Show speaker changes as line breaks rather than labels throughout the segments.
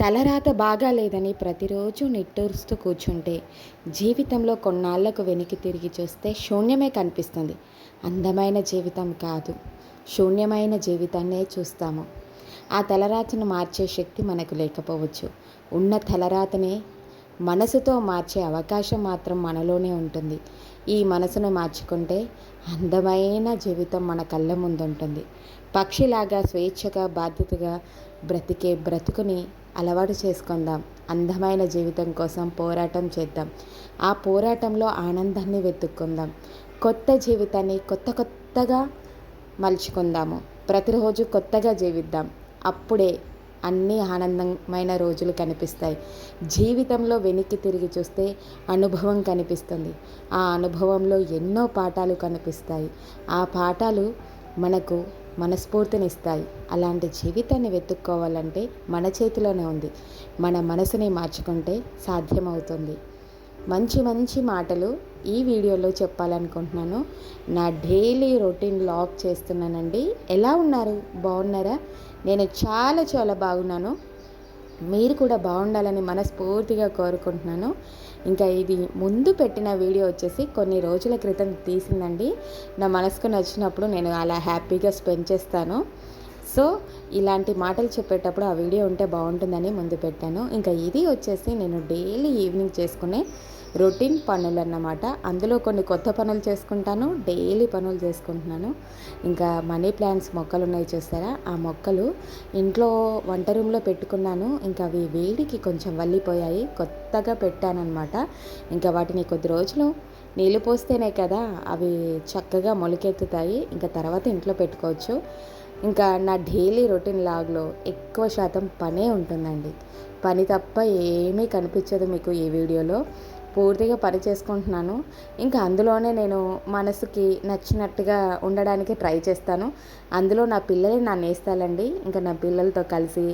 తలరాత బాగా లేదని ప్రతిరోజు నిట్టూరుస్తూ కూర్చుంటే జీవితంలో కొన్నాళ్ళకు వెనక్కి తిరిగి చూస్తే శూన్యమే కనిపిస్తుంది. అందమైన జీవితం కాదు. శూన్యమైన జీవితాన్నే చూస్తాము. ఆ తలరాతను మార్చే శక్తి మనకు లేకపోవచ్చు. ఉన్న తలరాతనే మనసుతో మార్చే అవకాశం మాత్రం మనలోనే ఉంటుంది. ఈ మనసును మార్చుకుంటే అందమైన జీవితం మన కళ్ళ ముందుంటుంది. పక్షిలాగా స్వేచ్ఛగా బాధ్యతగా బ్రతికే బ్రతుకుని అలవాటు చేసుకుందాం. అందమైన జీవితం కోసం పోరాటం చేద్దాం. ఆ పోరాటంలో ఆనందాన్ని వెతుక్కుందాం. కొత్త జీవితాన్ని కొత్త కొత్తగా మలుచుకుందాము. ప్రతిరోజు కొత్తగా జీవిద్దాం. అప్పుడే అన్ని ఆనందమైన రోజులు కనిపిస్తాయి. జీవితంలో వెనక్కి తిరిగి చూస్తే అనుభవం కనిపిస్తుంది. ఆ అనుభవంలో ఎన్నో పాఠాలు కనిపిస్తాయి. ఆ పాఠాలు మనకు మనస్ఫూర్తినిస్తాయి. అలాంటి జీవితాన్ని వెతుక్కోవాలంటే మన చేతిలోనే ఉంది. మన మనసుని మార్చుకుంటే సాధ్యమవుతుంది. మంచి మంచి మాటలు ఈ వీడియోలో చెప్పాలనుకుంటున్నాను. నా డైలీ రొటీన్ లాగ్ చేస్తున్నానండి. ఎలా ఉన్నారు? బాగున్నారా? నేను చాలా చాలా బాగున్నాను. మీరు కూడా బాగుండాలని మనస్ఫూర్తిగా కోరుకుంటున్నాను. ఇంకా ఇది ముందు పెట్టిన వీడియో వచ్చేసి కొన్ని రోజుల క్రితం తీసిందండి. నా మనసుకు నచ్చినప్పుడు నేను అలా హ్యాపీగా స్పెండ్ చేస్తాను. సో ఇలాంటి మాటలు చెప్పేటప్పుడు ఆ వీడియో ఉంటే బాగుంటుందని ముందు పెట్టాను. ఇంకా ఇది వచ్చేసి నేను డైలీ ఈవినింగ్ చేసుకునే రొటీన్ పనులు అన్నమాట అందులో కొన్ని కొత్త పనులు చేసుకుంటాను. డైలీ పనులు చేసుకుంటున్నాను. ఇంకా మనీ ప్లాంట్స్ మొక్కలు ఉన్నాయి చూస్తారా? ఆ మొక్కలు ఇంట్లో వంట రూమ్లో పెట్టుకున్నాను. ఇంకా అవి వేడికి కొంచెం వల్లిపోయాయి. కొత్తగా పెట్టానమాట ఇంకా వాటిని కొద్ది రోజులు నీళ్ళు పోస్తేనే కదా అవి చక్కగా మొలకెత్తుతాయి. ఇంకా తర్వాత ఇంట్లో పెట్టుకోవచ్చు. ఇంకా నా డైలీ రొటీన్ లాగ్లో ఎక్కువ శాతం పనే ఉంటుందండి. పని తప్ప ఏమీ కనిపించదు మీకు ఈ వీడియోలో. పూర్తిగా పని చేసుకుంటున్నాను. ఇంకా అందులోనే నేను మనసుకి నచ్చినట్టుగా ఉండడానికి ట్రై చేస్తాను. అందులో నా పిల్లలే నా నేస్తాలండి. ఇంకా నా పిల్లలతో కలిసి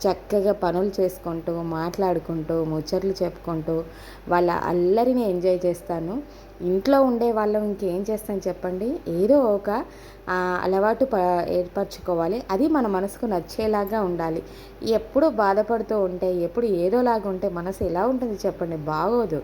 చక్కగా పనులు చేసుకుంటూ మాట్లాడుకుంటూ ముచ్చట్లు చెప్పుకుంటూ వాళ్ళ అల్లరిని ఎంజాయ్ చేస్తాను. ఇంట్లో ఉండే వాళ్ళం ఇంకేం చేస్తాం చెప్పండి? ఏదో ఒక అలవాటు ప ఏర్పరచుకోవాలి. అది మన మనసుకు నచ్చేలాగా ఉండాలి. ఎప్పుడు బాధపడుతూ ఉంటే ఎప్పుడు ఏదోలాగా ఉంటే మనసు ఎలా ఉంటుంది చెప్పండి? బాగోదు.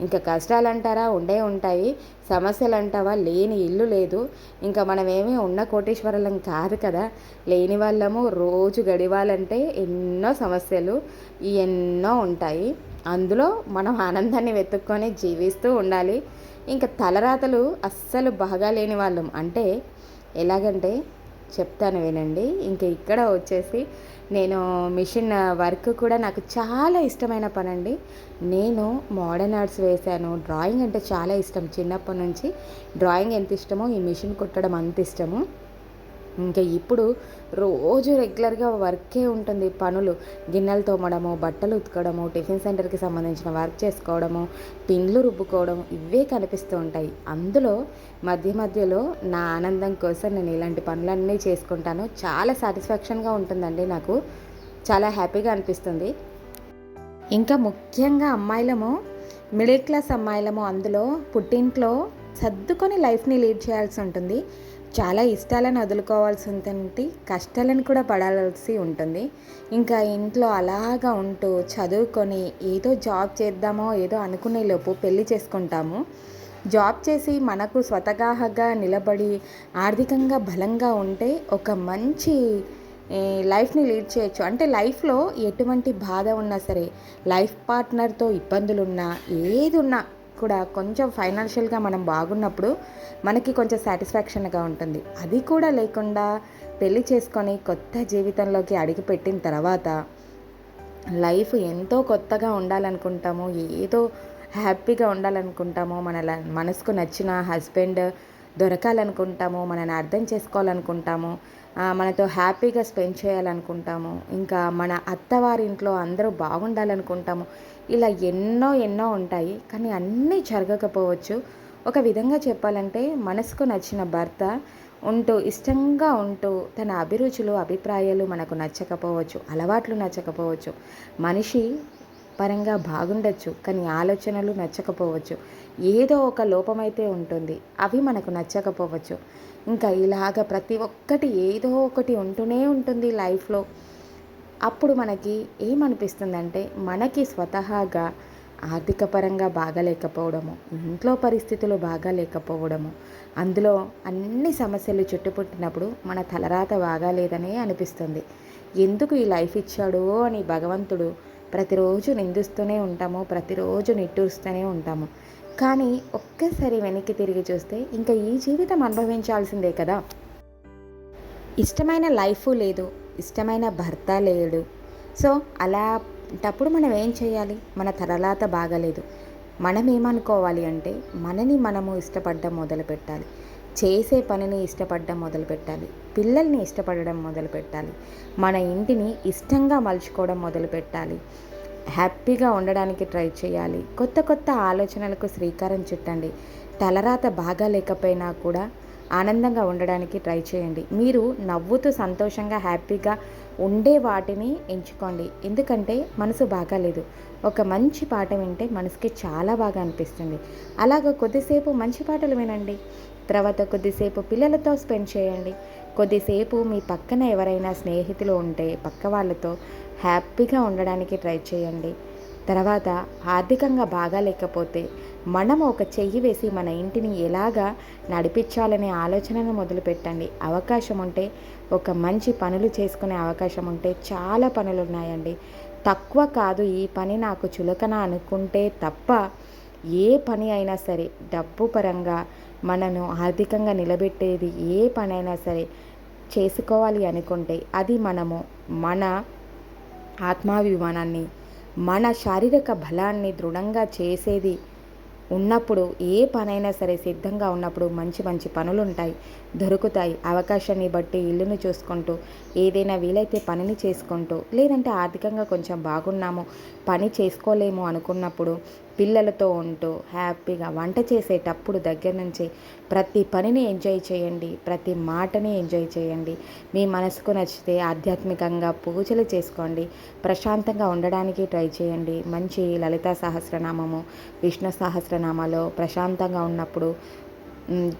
ఇంకా కష్టాలు అంటారా ఉండే ఉంటాయి. సమస్యలు అంటావా లేని ఇల్లు లేదు. ఇంకా మనమేమీ ఉన్న కోటేశ్వరులం కాదు కదా. లేని వాళ్ళము రోజు గడివాలంటే ఎన్నో సమస్యలు ఎన్నో ఉంటాయి. అందులో మనం ఆనందాన్ని వెతుక్కొని జీవిస్తూ ఉండాలి. ఇంకా తలరాతలు అస్సలు బాగా లేని వాళ్ళం. అంటే ఎలాగంటే చెప్తాను వినండి. ఇంకా ఇక్కడ వచ్చేసి నేను మిషన్ వర్క్ కూడా నాకు చాలా ఇష్టమైన పని అండి నేను మోడర్న్ ఆర్ట్స్ వేశాను. డ్రాయింగ్ అంటే చాలా ఇష్టం. చిన్నప్పటి నుంచి డ్రాయింగ్ ఎంత ఇష్టమో ఈ మిషన్ కుట్టడం అంత ఇష్టము. ఇంకా ఇప్పుడు రోజు రెగ్యులర్గా వర్కే ఉంటుంది పనులు. గిన్నెలు తోమడము బట్టలు ఉతకడము టిఫిన్ సెంటర్కి సంబంధించిన వర్క్ చేసుకోవడము పిండ్లు రుబ్బుకోవడం ఇవే కనిపిస్తూ ఉంటాయి. అందులో మధ్య మధ్యలో నా ఆనందం కోసం నేను ఇలాంటి పనులన్నీ చేసుకుంటాను. చాలా సాటిస్ఫాక్షన్గా ఉంటుందండి నాకు. చాలా హ్యాపీగా అనిపిస్తుంది. ఇంకా ముఖ్యంగా అమ్మాయిలము మిడిల్ క్లాస్ అమ్మాయిలము అందులో పుట్టింట్లో సర్దుకొని లైఫ్ని లీడ్ చేయాల్సి ఉంటుంది. చాలా ఇష్టాలను వదులుకోవాల్సి ఉంటుంది కష్టాలను కూడా పడాల్సి ఉంటుంది. ఇంకా ఇంట్లో అలాగా ఉంటూ చదువుకొని ఏదో జాబ్ చేద్దామో ఏదో అనుకునే లోపు పెళ్ళి చేసుకుంటాము. జాబ్ చేసి మనకు స్వతగాహగా నిలబడి ఆర్థికంగా బలంగా ఉంటే ఒక మంచి లైఫ్ని లీడ్ చేయొచ్చు. అంటే లైఫ్లో ఎటువంటి బాధ ఉన్నా సరే లైఫ్ పార్ట్నర్తో ఇబ్బందులున్నా ఏది ఉన్నా కూడా కొంచెం ఫైనాన్షియల్గా మనం బాగున్నప్పుడు మనకి కొంచెం సాటిస్ఫాక్షన్గా ఉంటుంది. అది కూడా లేకుండా పెళ్ళి చేసుకొని కొత్త జీవితంలోకి అడుగుపెట్టిన తర్వాత లైఫ్ ఎంతో కొత్తగా ఉండాలనుకుంటాము ఏదో హ్యాపీగా ఉండాలనుకుంటాము మన మనసుకు నచ్చిన హస్బెండ్ దొరకాలనుకుంటాము మనని అర్థం చేసుకోవాలనుకుంటాము. మనతో హ్యాపీగా స్పెండ్ చేయాలనుకుంటాము. ఇంకా మన అత్తవారింట్లో అందరూ బాగుండాలనుకుంటాము. ఇలా ఎన్నో ఎన్నో ఉంటాయి. కానీ అన్నీ జరగకపోవచ్చు. ఒక విధంగా చెప్పాలంటే మనసుకు నచ్చిన భర్త ఉంటూ ఇష్టంగా ఉంటూ తన అభిరుచులు అభిప్రాయాలు మనకు నచ్చకపోవచ్చు అలవాట్లు నచ్చకపోవచ్చు. మనిషి పరంగా బాగుండొచ్చు కానీ ఆలోచనలు నచ్చకపోవచ్చు. ఏదో ఒక లోపమైతే ఉంటుంది. అవి మనకు నచ్చకపోవచ్చు. ఇంకా ఇలాగ ప్రతి ఒక్కటి ఏదో ఒకటి ఉంటూనే ఉంటుంది లైఫ్లో. అప్పుడు మనకి ఏమనిపిస్తుందంటే మనకి స్వతహాగా ఆర్థిక పరంగా బాగాలేకపోవడము ఇంట్లో పరిస్థితులు బాగా లేకపోవడము అందులో అన్ని సమస్యలు చుట్టుపుట్టినప్పుడు మన తలరాత బాగాలేదనే అనిపిస్తుంది. ఎందుకు ఈ లైఫ్ ఇచ్చాడో అని భగవంతుడు ప్రతిరోజు నిందిస్తూనే ఉంటాము ప్రతిరోజు నిట్టూరుస్తూనే ఉంటాము. కానీ ఒక్కసారి వెనక్కి తిరిగి చూస్తే ఇంకా ఈ జీవితం అనుభవించాల్సిందే కదా. ఇష్టమైన లైఫ్ లేదు ఇష్టమైన భర్త లేడు. సో అలాంటప్పుడు మనం ఏం చేయాలి? మన తరలాత బాగలేదు. మనం ఏమనుకోవాలి అంటే మనని మనము ఇష్టపడడం మొదలు పెట్టాలి. చేసే పనిని ఇష్టపడడం మొదలుపెట్టాలి పిల్లల్ని ఇష్టపడడం మొదలుపెట్టాలి మన ఇంటిని ఇష్టంగా మలుచుకోవడం మొదలుపెట్టాలి హ్యాపీగా ఉండడానికి ట్రై చేయాలి. కొత్త కొత్త ఆలోచనలకు శ్రీకారం చుట్టండి. తలరాత బాగా లేకపోయినా కూడా ఆనందంగా ఉండడానికి ట్రై చేయండి. మీరు నవ్వుతూ సంతోషంగా హ్యాపీగా ఉండే వాటిని ఎంచుకోండి. ఎందుకంటే మనసు బాగాలేదు ఒక మంచి పాట వింటే మనసుకి చాలా బాగా అనిపిస్తుంది. అలాగ కొద్దిసేపు మంచి పాటలు వినండి. తర్వాత కొద్దిసేపు పిల్లలతో స్పెండ్ చేయండి. కొద్దిసేపు మీ పక్కన ఎవరైనా స్నేహితులు ఉంటే పక్క వాళ్ళతో హ్యాపీగా ఉండడానికి ట్రై చేయండి. తర్వాత ఆర్థికంగా బాగా లేకపోతే మనం ఒక చెయ్యి వేసి మన ఇంటిని ఎలాగా నడిపించాలనే ఆలోచనను మొదలుపెట్టండి అవకాశం ఉంటే ఒక మంచి పనులు చేసుకునే అవకాశం ఉంటే చాలా పనులు ఉన్నాయండి. తక్కువ కాదు ఈ పని నాకు చులకన అనుకుంటే తప్ప ఏ పని అయినా సరే డబ్బు పరంగా మనను ఆర్థికంగా నిలబెట్టేది ఏ పనైనా సరే చేసుకోవాలి అనుకుంటే అది మనము మన ఆత్మాభిమానాన్ని మన శారీరక బలాన్ని దృఢంగా చేసేది ఉన్నప్పుడు ఏ పనైనా సరే సిద్ధంగా ఉన్నప్పుడు మంచి మంచి పనులు ఉంటాయి దొరుకుతాయి. అవకాశాన్ని బట్టి ఇల్లును చూసుకుంటూ ఏదైనా వీలైతే పనిని చేసుకుంటూ లేదంటే ఆర్థికంగా కొంచెం బాగున్నాము పని చేసుకోలేము అనుకున్నప్పుడు పిల్లలతో ఉంటూ హ్యాపీగా వంట చేసేటప్పుడు దగ్గర నుంచి ప్రతి పనిని ఎంజాయ్ చేయండి ప్రతి మాటని ఎంజాయ్ చేయండి. మీ మనసుకు నచ్చితే ఆధ్యాత్మికంగా పూజలు చేసుకోండి ప్రశాంతంగా ఉండడానికి ట్రై చేయండి. మంచి లలిత సహస్రనామము విష్ణు సహస్రనామాలో ప్రశాంతంగా ఉన్నప్పుడు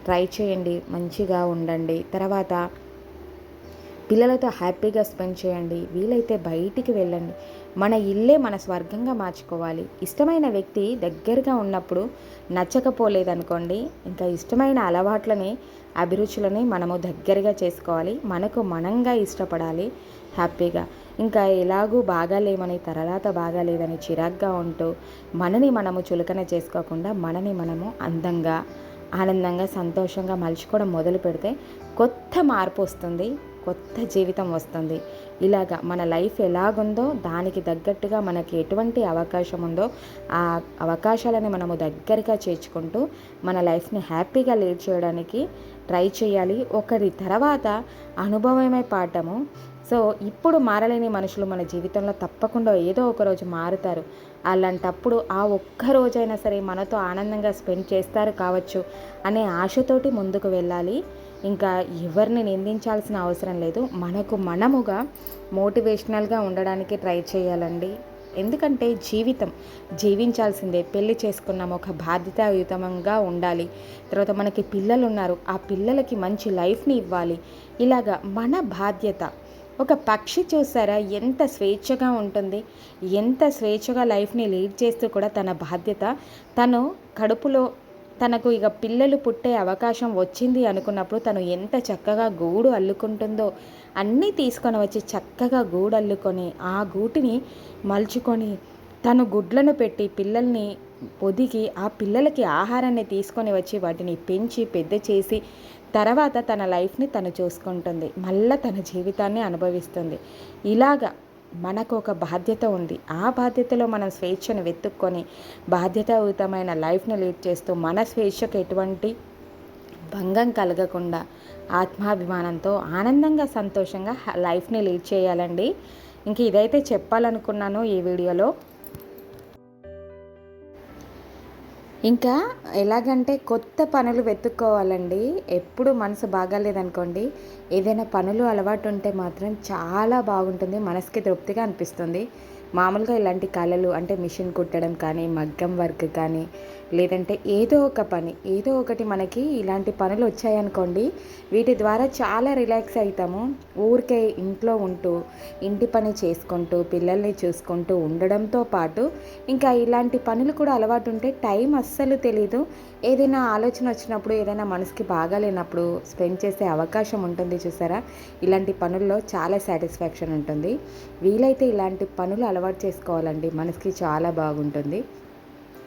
ట్రై చేయండి మంచిగా ఉండండి. తర్వాత పిల్లలతో హ్యాపీగా స్పెండ్ చేయండి. వీలైతే బయటికి వెళ్ళండి. మన ఇల్లే మన స్వర్గంగా మార్చుకోవాలి. ఇష్టమైన వ్యక్తి దగ్గరగా ఉన్నప్పుడు నచ్చకపోలేదనుకోండి ఇంకా ఇష్టమైన అలవాట్లని అభిరుచులని మనము దగ్గరగా చేసుకోవాలి. మనకు మనంగా ఇష్టపడాలి. హ్యాపీగా. ఇంకా ఎలాగూ బాగాలేమని తరవాత బాగాలేదని చిరాగ్గా ఉంటూ మనని మనము చులకన చేసుకోకుండా మనని మనము అందంగా ఆనందంగా సంతోషంగా మలుచుకోవడం మొదలు పెడితే కొత్త మార్పు వస్తుంది కొత్త జీవితం వస్తుంది. ఇలాగా మన లైఫ్ ఎలాగుందో దానికి తగ్గట్టుగా మనకి ఎటువంటి అవకాశం ఉందో ఆ అవకాశాలను మనము దగ్గరగా చేర్చుకుంటూ మన లైఫ్ని హ్యాపీగా లీడ్ చేయడానికి ట్రై చేయాలి. ఒకరి తర్వాత అనుభవమే పాఠము. సో ఇప్పుడు మారలేని మనుషులు మన జీవితంలో తప్పకుండా ఏదో ఒక రోజు మారుతారు. అలాంటప్పుడు ఆ ఒక్క రోజైనా సరే మనతో ఆనందంగా స్పెండ్ చేస్తారు కావచ్చు అనే ఆశతోటి ముందుకు వెళ్ళాలి. ఇంకా ఎవరిని నిందించాల్సిన అవసరం లేదు. మనకు మనముగా మోటివేషనల్గా ఉండడానికి ట్రై చేయాలండి. ఎందుకంటే జీవితం జీవించాల్సిందే. పెళ్ళి చేసుకున్నాం ఒక బాధ్యతాయుతంగా ఉండాలి. తర్వాత మనకి పిల్లలు ఉన్నారు ఆ పిల్లలకి మంచి లైఫ్ని ఇవ్వాలి. ఇలాగా మన బాధ్యత ఒక పక్షి చూసారా? ఎంత స్వేచ్ఛగా ఉంటుంది. ఎంత స్వేచ్ఛగా లైఫ్ని లీడ్ చేస్తూ కూడా తన బాధ్యత. తను కడుపులో తనకు ఇక పిల్లలు పుట్టే అవకాశం వచ్చింది అనుకున్నప్పుడు తను ఎంత చక్కగా గూడు అల్లుకుంటుందో అన్నీ తీసుకొని వచ్చి చక్కగా గూడు అల్లుకొని ఆ గూటిని మలుచుకొని తను గుడ్లను పెట్టి పిల్లల్ని పొదిగి ఆ పిల్లలకి ఆహారాన్ని తీసుకొని వచ్చి వాటిని పెంచి పెద్ద చేసి తర్వాత తన లైఫ్ని తను చూసుకుంటుంది. మళ్ళీ తన జీవితాన్ని అనుభవిస్తుంది. ఇలాగా మనకు ఒక బాధ్యత ఉంది. ఆ బాధ్యతలో మనం స్వేచ్ఛను వెతుక్కొని బాధ్యతాయుతమైన లైఫ్ని లీడ్ చేస్తూ మన స్వేచ్ఛకు ఎటువంటి భంగం కలగకుండా ఆత్మాభిమానంతో ఆనందంగా సంతోషంగా లైఫ్ని లీడ్ చేయాలండి. ఇంక ఇదైతే చెప్పాలనుకున్నాను ఈ వీడియోలో. ఇంకా ఎలాగంటే కొత్త పనులు వెతుక్కోవాలండి. ఎప్పుడు మనసు బాగాలేదనుకోండి ఏదైనా పనులు అలవాటు ఉంటే మాత్రం చాలా బాగుంటుంది మనసుకి తృప్తిగా అనిపిస్తుంది. మామూలుగా ఇలాంటి కళలు అంటే మిషన్ కుట్టడం కానీ మగ్గం వర్క్ కానీ లేదంటే ఏదో ఒక పని ఏదో ఒకటి మనకి ఇలాంటి పనులు వచ్చాయనుకోండి వీటి ద్వారా చాలా రిలాక్స్ అవుతాము ఊరికే ఇంట్లో ఉంటూ ఇంటి పని చేసుకుంటూ పిల్లల్ని చూసుకుంటూ ఉండడంతో పాటు ఇంకా ఇలాంటి పనులు కూడా అలవాటు ఉంటే టైం అస్సలు తెలీదు. ఏదైనా ఆలోచన వచ్చినప్పుడు ఏదైనా మనసుకి బాగాలేనప్పుడు స్పెండ్ చేసే అవకాశం ఉంటుంది చూసారా? ఇలాంటి పనుల్లో చాలా సాటిస్ఫాక్షన్ ఉంటుంది. వీలైతే ఇలాంటి పనులు అలవాటు చేసుకోవాలండి. మనసుకి చాలా బాగుంటుంది.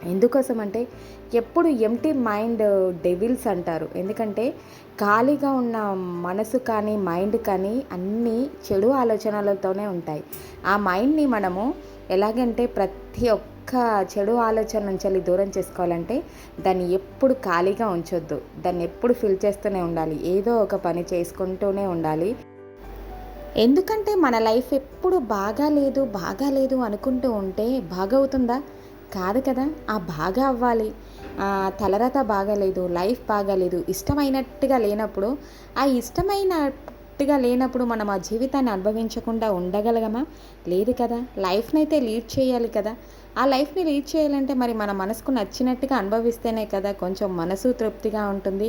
ఎందుకోసం అంటే ఎప్పుడు ఎంటీ మైండ్ డెవిల్స్ అంటారు. ఎందుకంటే ఖాళీగా ఉన్న మనసు కానీ మైండ్ కానీ అన్నీ చెడు ఆలోచనలతోనే ఉంటాయి. ఆ మైండ్ని మనము ఎలాగంటే ప్రతి ఒక్క చెడు ఆలోచన నుంచి దూరం చేసుకోవాలంటే దాన్ని ఎప్పుడు ఖాళీగా ఉంచొద్దు. దాన్ని ఎప్పుడు ఫిల్ చేస్తూనే ఉండాలి. ఏదో ఒక పని చేసుకుంటూనే ఉండాలి. ఎందుకంటే మన లైఫ్ ఎప్పుడు బాగా లేదు బాగా లేదు అనుకుంటూ ఉంటే బాగవుతుందా? కాదు కదా ఆ బాగా అవ్వాలి. తలరత బాగాలేదు లైఫ్ బాగాలేదు ఇష్టమైనట్టుగా లేనప్పుడు ఆ ఇష్టమైనట్టుగా లేనప్పుడు మనం ఆ జీవితాన్ని అనుభవించకుండా ఉండగలగమా? లేదు కదా లైఫ్ని అయితే లీడ్ చేయాలి కదా. ఆ లైఫ్ని రీచ్ చేయాలంటే మరి మన మనసుకు నచ్చినట్టుగా అనుభవిస్తేనే కదా కొంచెం మనసు తృప్తిగా ఉంటుంది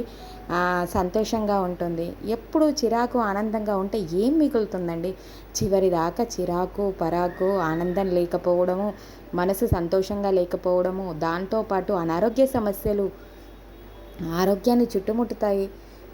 సంతోషంగా ఉంటుంది. ఎప్పుడు చిరాకు ఆనందంగా ఉంటే ఏం మిగులుతుందండి? చివరి దాకా చిరాకు పరాకు ఆనందం లేకపోవడము మనసు సంతోషంగా లేకపోవడము దాంతోపాటు అనారోగ్య సమస్యలు ఆరోగ్యాన్ని చుట్టుముట్టుతాయి.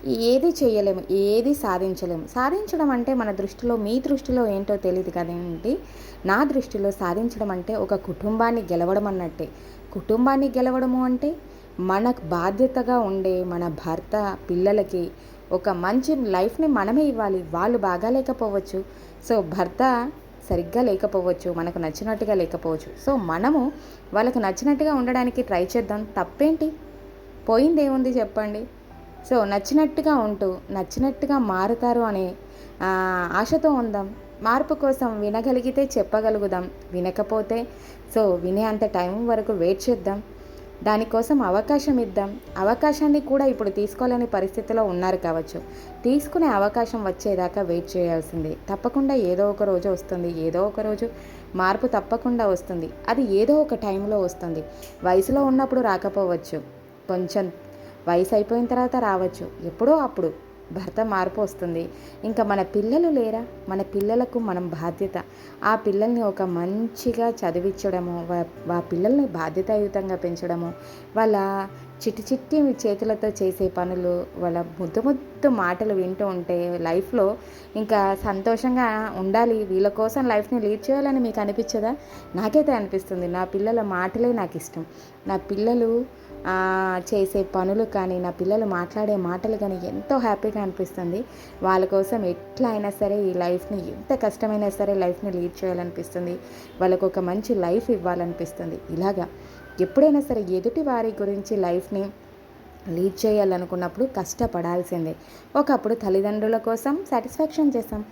ఏది చేయలేము ఏది సాధించలేము. సాధించడం అంటే మన దృష్టిలో మీ దృష్టిలో ఏంటో తెలియదు కదండి. నా దృష్టిలో సాధించడం అంటే ఒక కుటుంబాన్ని గెలవడం అన్నట్టే. కుటుంబాన్ని గెలవడము అంటే మనకు బాధ్యతగా ఉండే మన భర్త పిల్లలకి ఒక మంచి లైఫ్ని మనమే ఇవ్వాలి. వాళ్ళు బాగా లేకపోవచ్చు. సో భర్త సరిగ్గా లేకపోవచ్చు మనకు నచ్చినట్టుగా లేకపోవచ్చు. సో మనము వాళ్ళకు నచ్చినట్టుగా ఉండడానికి ట్రై చేద్దాం. తప్పేంటి? పోయింది ఏముంది చెప్పండి? సో నచ్చినట్టుగా ఉంటూ నచ్చినట్టుగా మారుతారు అనే ఆశతో ఉందాం. మార్పు కోసం వినగలిగితే చెప్పగలుగుదాం. వినకపోతే సో వినే అంత టైం వరకు వెయిట్ చేద్దాం. దానికోసం అవకాశం ఇద్దాం. అవకాశాన్ని కూడా ఇప్పుడు తీసుకోలేని పరిస్థితిలో ఉన్నారు కావచ్చు. తీసుకునే అవకాశం వచ్చేదాకా వెయిట్ చేయాల్సింది. తప్పకుండా ఏదో ఒక రోజు వస్తుంది. ఏదో ఒక రోజు మార్పు తప్పకుండా వస్తుంది. అది ఏదో ఒక టైంలో వస్తుంది. వయసులో ఉన్నప్పుడు రాకపోవచ్చు. కొంచెం వయసు అయిపోయిన తర్వాత రావచ్చు. ఎప్పుడో అప్పుడు భర్త మార్పు వస్తుంది. ఇంకా మన పిల్లలు లేరా? మన పిల్లలకు మనం బాధ్యత. ఆ పిల్లల్ని ఒక మంచిగా చదివించడము ఆ పిల్లల్ని బాధ్యతాయుతంగా పెంచడము వాళ్ళ చిట్టి చిట్టి చేతులతో చేసే పనులు వాళ్ళ ముద్దు ముద్దు మాటలు వింటూ ఉంటే లైఫ్లో ఇంకా సంతోషంగా ఉండాలి. వీళ్ళ కోసం లైఫ్ని లీడ్ చేయాలని మీకు అనిపించదా? నాకైతే అనిపిస్తుంది. నా పిల్లల మాటలే నాకు ఇష్టం. నా పిల్లలు చేసే పనులు కానీ నా పిల్లలు మాట్లాడే మాటలు కానీ ఎంతో హ్యాపీగా అనిపిస్తుంది. వాళ్ళ కోసం ఎట్లా అయినా సరే ఈ లైఫ్ని ఎంత కష్టమైనా సరే లైఫ్ని లీడ్ చేయాలనిపిస్తుంది. వాళ్ళకు ఒక మంచి లైఫ్ ఇవ్వాలనిపిస్తుంది. ఇలాగా ఎప్పుడైనా సరే ఎదుటి వారి గురించి లైఫ్ని లీడ్ చేయాలనుకున్నప్పుడు కష్టపడాల్సిందే. ఒకప్పుడు తల్లిదండ్రుల కోసం సాటిస్ఫాక్షన్ చేస్తాం.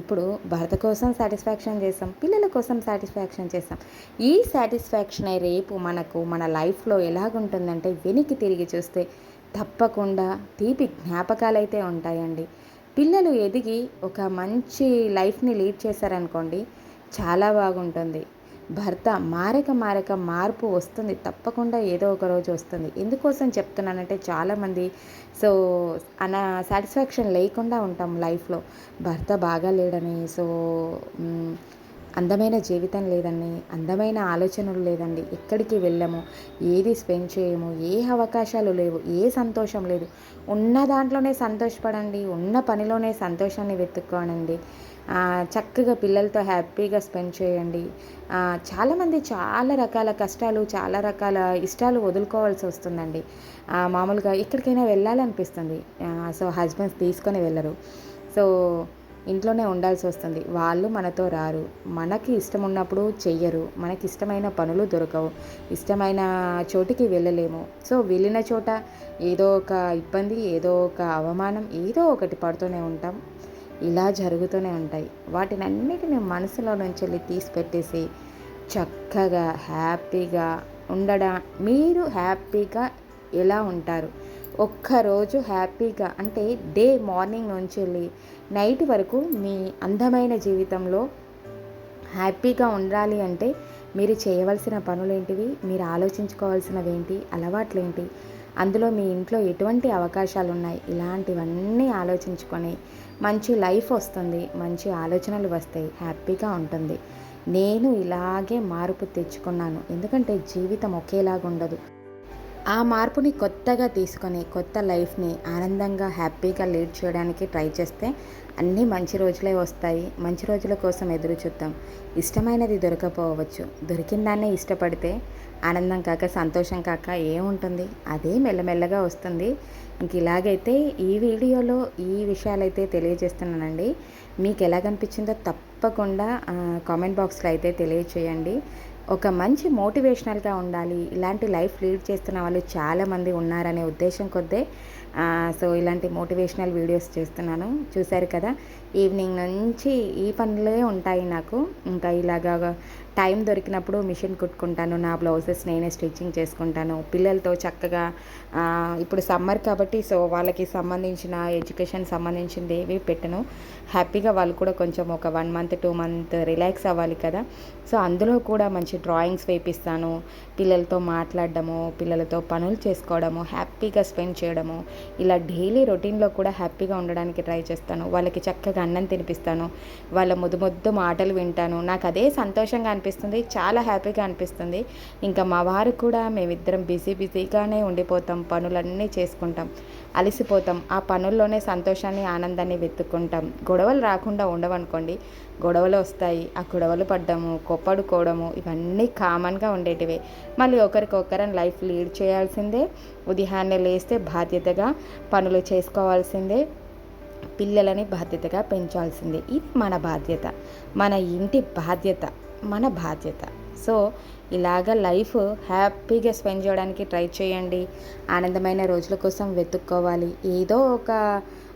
ఇప్పుడు భర్త కోసం సాటిస్ఫాక్షన్ చేస్తాం పిల్లల కోసం సాటిస్ఫాక్షన్ చేస్తాం. ఈ సాటిస్ఫాక్షన్ రేపు మనకు మన లైఫ్లో ఎలాగుంటుందంటే వెనక్కి తిరిగి చూస్తే తప్పకుండా తీపి జ్ఞాపకాలు అయితే ఉంటాయండి. పిల్లలు ఎదిగి ఒక మంచి లైఫ్ని లీడ్ చేశారనుకోండి చాలా బాగుంటుంది. భర్త మారక మారక మార్పు వస్తుంది. తప్పకుండా ఏదో ఒక రోజు వస్తుంది. ఎందుకోసం చెప్తున్నానంటే చాలామంది సో అన సాటిస్ఫాక్షన్ లేకుండా ఉంటాం లైఫ్లో. భర్త బాగా లేడని సో అందమైన జీవితం లేదండి అందమైన ఆలోచనలు లేదండి. ఎక్కడికి వెళ్ళము? ఏది స్పెండ్ చేయము? ఏ అవకాశాలు లేవు? ఏ సంతోషం లేదు? ఉన్న దాంట్లోనే సంతోషపడండి. ఉన్న పనిలోనే సంతోషాన్ని వెతుక్కోనండి. చక్కగా పిల్లలతో హ్యాపీగా స్పెండ్ చేయండి. చాలామంది చాలా రకాల కష్టాలు చాలా రకాల ఇష్టాలు వదులుకోవాల్సి వస్తుందండి. మామూలుగా ఎక్కడికైనా వెళ్ళాలనిపిస్తుంది. సో హస్బెండ్స్ తీసుకొని వెళ్ళరు. సో ఇంట్లోనే ఉండాల్సి వస్తుంది. వాళ్ళు మనతో రారు. మనకి ఇష్టం ఉన్నప్పుడు చెయ్యరు. మనకి ఇష్టమైన పనులు దొరకవు. ఇష్టమైన చోటికి వెళ్ళలేము. సో వెళ్ళిన చోట ఏదో ఒక ఇబ్బంది ఏదో ఒక అవమానం ఏదో ఒకటి పడుతూనే ఉంటాం. ఇలా జరుగుతూనే ఉంటాయి. వాటిని అన్నిటిని మనసులో నుంచి వెళ్ళి తీసిపెట్టేసి చక్కగా హ్యాపీగా ఉండడం మీరు హ్యాపీగా ఎలా ఉంటారు? ఒక్కరోజు హ్యాపీగా అంటే డే మార్నింగ్ నుంచి వెళ్ళి నైట్ వరకు మీ అందమైన జీవితంలో హ్యాపీగా ఉండాలి అంటే మీరు చేయవలసిన పనులు ఏంటివి మీరు ఆలోచించుకోవాల్సినవి ఏంటి అలవాట్లు ఏంటి అందులో మీ ఇంట్లో ఎటువంటి అవకాశాలు ఉన్నాయి ఇలాంటివన్నీ ఆలోచించుకొని మంచి లైఫ్ వస్తుంది మంచి ఆలోచనలు వస్తాయి హ్యాపీగా ఉంటుంది. నేను ఇలాగే మార్పు తెచ్చుకున్నాను. ఎందుకంటే జీవితం ఒకేలాగా ఉండదు. ఆ మార్పుని కొత్తగా తీసుకొని కొత్త లైఫ్ని ఆనందంగా హ్యాపీగా లీడ్ చేయడానికి ట్రై చేస్తే అన్నీ మంచి రోజులే వస్తాయి. మంచి రోజుల కోసం ఎదురు చూద్దాం. ఇష్టమైనది దొరకపోవచ్చు. దొరికిన దాన్నే ఇష్టపడితే ఆనందం కాక సంతోషం కాక ఏముంటుంది? అదే మెల్లమెల్లగా వస్తుంది. ఇంక ఇలాగైతే ఈ వీడియోలో ఈ విషయాలైతే తెలియజేస్తున్నానండి. మీకు ఎలాగనిపించిందో తప్పకుండా కామెంట్ బాక్స్లో అయితే తెలియచేయండి. ఒక మంచి మోటివేషనల్గా ఉండాలి. ఇలాంటి లైఫ్ లీడ్ చేస్తున్న వాళ్ళు చాలామంది ఉన్నారనే ఉద్దేశం కొద్దే సో ఇలాంటి మోటివేషనల్ వీడియోస్ చేస్తున్నాను. చూశారు కదా? ఈవినింగ్ నుంచి ఈ పనులే ఉంటాయి నాకు. ఇంకా ఇలాగా టైం దొరికినప్పుడు మిషన్ కుట్టుకుంటాను నా బ్లౌజెస్ నేనే స్టిచ్చింగ్ చేసుకుంటాను. పిల్లలతో చక్కగా ఇప్పుడు సమ్మర్ కాబట్టి సో వాళ్ళకి సంబంధించిన ఎడ్యుకేషన్ సంబంధించింది ఏవి పెట్టను. హ్యాపీగా వాళ్ళు కూడా కొంచెం ఒక one month two month relax అవ్వాలి కదా. సో అందులో కూడా మంచి డ్రాయింగ్స్ వేపిస్తాను. పిల్లలతో మాట్లాడడము పిల్లలతో పనులు చేసుకోవడము హ్యాపీగా స్పెండ్ చేయడము. ఇలా డైలీ రొటీన్లో కూడా హ్యాపీగా ఉండడానికి ట్రై చేస్తాను. వాళ్ళకి చక్కగా అన్నం తినిపిస్తాను. వాళ్ళ ముద్దు ముద్దు మాటలు వింటాను. నాకు అదే సంతోషంగా అనిపిస్తుంది. చాలా హ్యాపీగా అనిపిస్తుంది. ఇంకా మా వారు కూడా మేమిద్దరం బిజీ బిజీగానే ఉండిపోతాం. పనులన్నీ చేసుకుంటాం. అలసిపోతాం. ఆ పనుల్లోనే సంతోషాన్ని ఆనందాన్ని వెతుక్కుంటాం. గొడవలు రాకుండా ఉండవనుకోండి. గొడవలు వస్తాయి. ఆ గొడవలు పడ్డము కొప్పడుకోవడము ఇవన్నీ కామన్గా ఉండేటివే. మళ్ళీ ఒకరికొకరం లైఫ్ లీడ్ చేయాల్సిందే. ఉదయాన్నే లేస్తే బాధ్యతగా పనులు చేసుకోవాల్సిందే. పిల్లలని బాధ్యతగా పెంచాల్సిందే. ఇది మన బాధ్యత. మన ఇంటి బాధ్యత. మన బాధ్యత. సో ఇలాగ లైఫ్ హ్యాపీగా స్పెండ్ చేయడానికి ట్రై చేయండి. ఆనందమైన రోజుల కోసం వెతుక్కోవాలి. ఏదో ఒక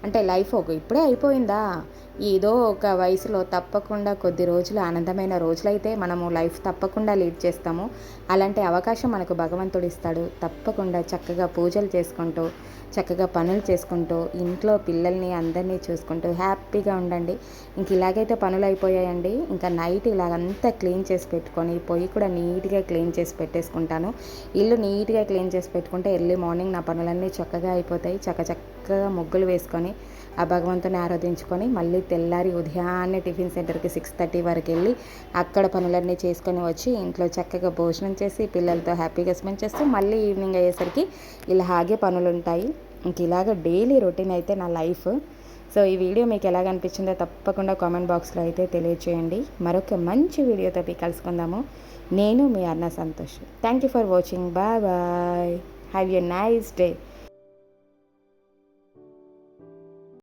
అంటే లైఫ్ ఒక ఇప్పుడే అయిపోయిందా? ఏదో ఒక వయసులో తప్పకుండా కొద్ది రోజులు ఆనందమైన రోజులైతే మనము లైఫ్ తప్పకుండా లీడ్ చేస్తాము. అలాంటి అవకాశం మనకు భగవంతుడు ఇస్తాడు. తప్పకుండా చక్కగా పూజలు చేసుకుంటూ చక్కగా పనులు చేసుకుంటూ ఇంట్లో పిల్లల్ని అందరినీ చూసుకుంటూ హ్యాపీగా ఉండండి. ఇంక ఇలాగైతే పనులు అయిపోయాయండి. ఇంకా నైట్ ఇలాగంతా క్లీన్ చేసి పెట్టుకొని పొయ్యి కూడా నీట్గా క్లీన్ చేసి పెట్టేసుకుంటాను. ఇల్లు నీట్గా క్లీన్ చేసి పెట్టుకుంటే ఎర్లీ మార్నింగ్ నా పనులన్నీ చక్కగా అయిపోతాయి. చక్క చక్కగా ముగ్గులు వేసుకొని ఆ భగవంతుని ఆరాధించుకొని మళ్ళీ తెల్లారి ఉదయాన్నే టిఫిన్ సెంటర్కి సిక్స్ థర్టీ వరకు వెళ్ళి అక్కడ పనులన్నీ చేసుకొని వచ్చి ఇంట్లో చక్కగా భోజనం చేసి పిల్లలతో హ్యాపీగా స్పెండ్ చేస్తూ మళ్ళీ ఈవినింగ్ అయ్యేసరికి ఇలాగే పనులు ఉంటాయి ఇంక ఇలాగ డైలీ రొటీన్ అయితే నా లైఫ్. సో ఈ వీడియో మీకు ఎలాగ అనిపించిందో తప్పకుండా కామెంట్ బాక్స్లో అయితే తెలియచేయండి. మరొక మంచి వీడియోతో కలుసుకుందాము. నేను మీ అన్న Santosh. Thank you for watching bye bye have a nice day